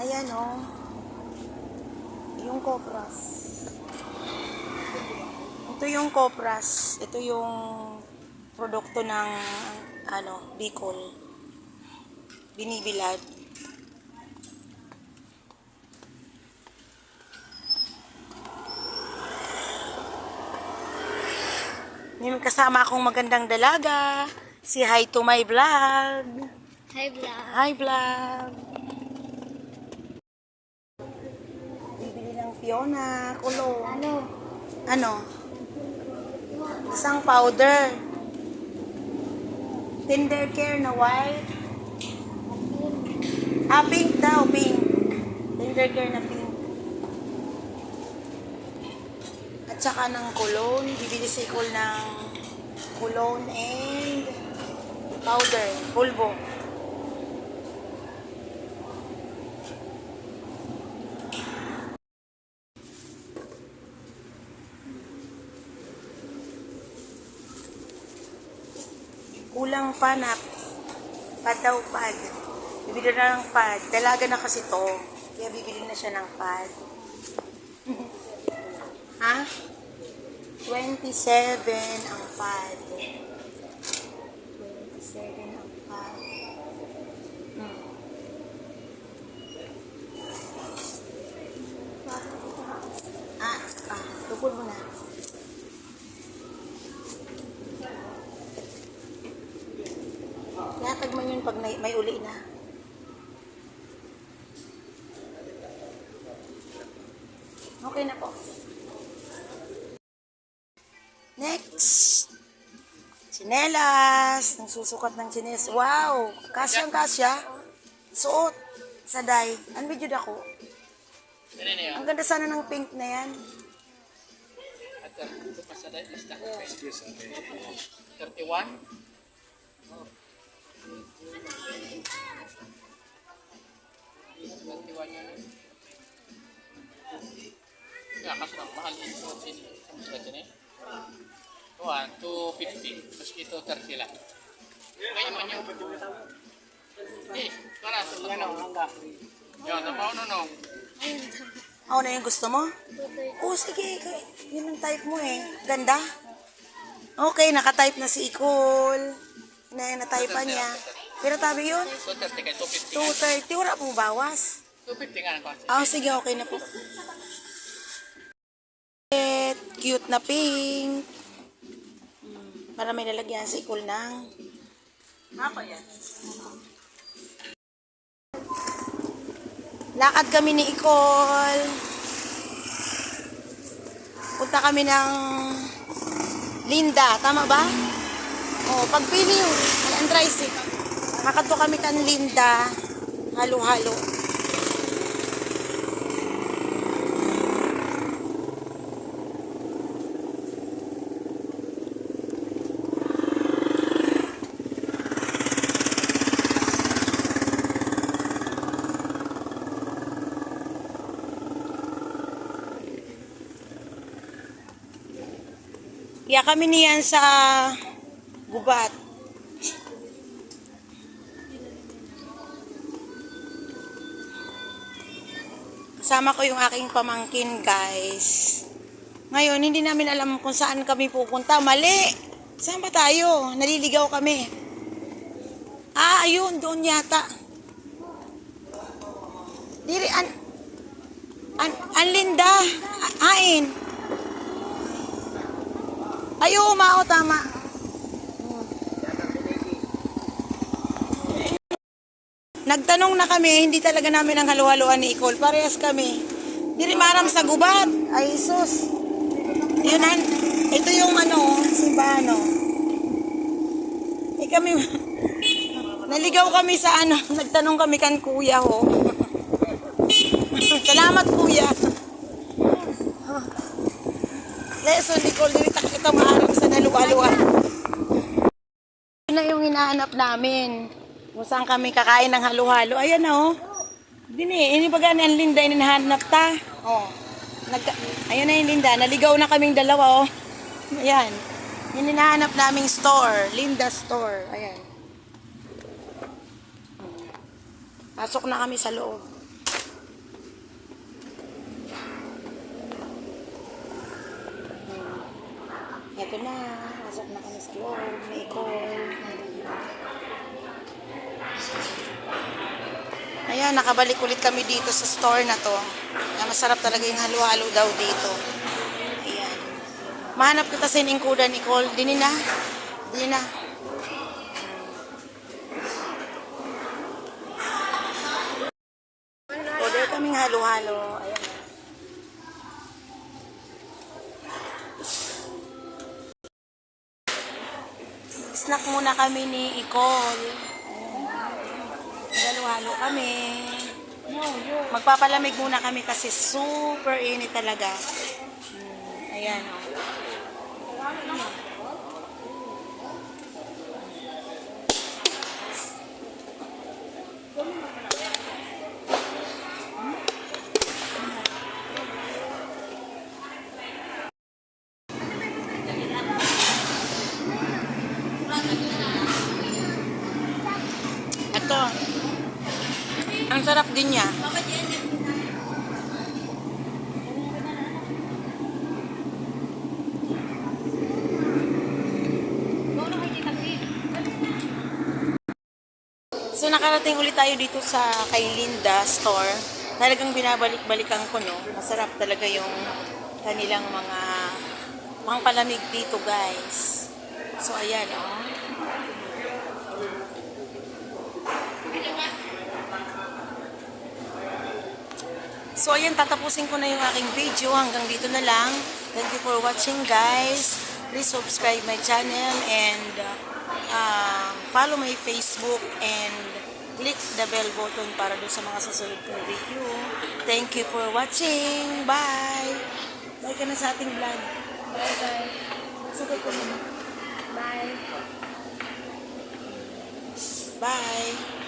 Ayan oh. Yung Copras. Ito yung Copras. Ito yung produkto ng ano, Bicol. Binibilad. May kasama akong magandang dalaga. Si Hi to my vlog. Hi, vlog. Hi vlog. Bibili ng Fiona. Kulo. Ano? Ano? Isang powder. Tender care na white. Ah, pink daw, pink. Tender care na pink. At saka ng cologne. Bibili si Cole ng cologne and powder, pulbo. Kulang pa na pad daw pad. Bibili na ng pad. Dalaga na kasi to. Kaya bibili na siya ng pad. ha? 27 ang pad. 27 ang pad. Hmm. Ah, ah, tukol mo na. Latag mo yun pag may, uli na. Okay na po. Next. Chinelas. Ang susukat ng chinelas. Wow! Kasyang kasya. Suot. Sa day. Ang video ako. Ang ganda sana ng pink na yan. 31? Ya, kaso lang, mahal din ito sin sa musgatin eh. Tuhan, 250. Terus itu 30 lang. Kaya man yung... Eh, para sa ano? Yan, napaw no no. Ako na yung gusto mo? Oo, sige. Yun ang type mo eh. Ganda. Okay, nakatype na si Ikol. Na na-type niya. Pero tabi yun, 230 kay 250 nga. 230. Wala pong bawas. 250 nga ang kasi. Ah, sige, okay na po. Et, Cute na pink. Para may lalagyan si Ikol ng... Mapa yan. Lakad kami ni Ikol. Punta kami ng Linda. Tama ba? Oh, pagpili yung ang tricycle. Nakakadto kami kan Linda. Halo-halo. Kaya kami niyan sa gubat. Kasama ko yung aking pamangkin, guys. Ngayon, hindi namin alam kung saan kami pupunta. Mali! Saan ba tayo? Naliligaw kami. Ah, ayun, doon yata. Diri, an... An, an Linda. A- Ain. Ay, oo, mao, tama. Nagtanong na kami, hindi talaga namin ang halu-haluan ni Icole. Parehas kami. Diri maram sa gubat. Ay, sus. Yun, an, ito yung ano, simbahan, no. Eh, kami, naligaw kami sa ano, nagtanong kami kan kuya, ho. Salamat, kuya. Leso, Nicole, diri tak kita maaram sa naluwa-luwa. Yun na yung hinahanap namin. Kung saan kami kakain ng halo-halo. Ayan o. Oh. Dini, inibagaan ang Linda, ininahanap ta. Oh. Nag Ayan na yung Linda. Naligaw na kaming dalawa. Oh. Ayan. Yung hinahanap naming store. Linda store. Ayan. Pasok na kami sa loob. Ito na. Pasok na kami sa loob. May call. Ayan, nakabalik ulit kami dito sa store na to. Kaya masarap talaga yung halo-halo daw dito. Ayan. Mahanap kita sa iningkuda, Nicole. Dini na. Dini na. Order kaming halo-halo. Ayan. Snack muna kami ni Icole. Halo-halo kami. Magpapalamig muna kami kasi super init talaga. Hmm, ayan o. Ito. Ang sarap din niya. So nakarating ulit tayo dito sa kay Linda store. Talagang binabalik-balikan ko no. Masarap talaga yung kanilang mga pangpalamig dito guys. So ayan oh. So ayan, tatapusin ko na yung aking video. Hanggang dito na lang. Thank you for watching guys. Please subscribe my channel and uh, follow my Facebook and click the bell button para doon sa mga susunod kong video. Thank you for watching. Bye! Bye ka na sa ating vlog. Bye bye. Sagot ko. Bye. Bye!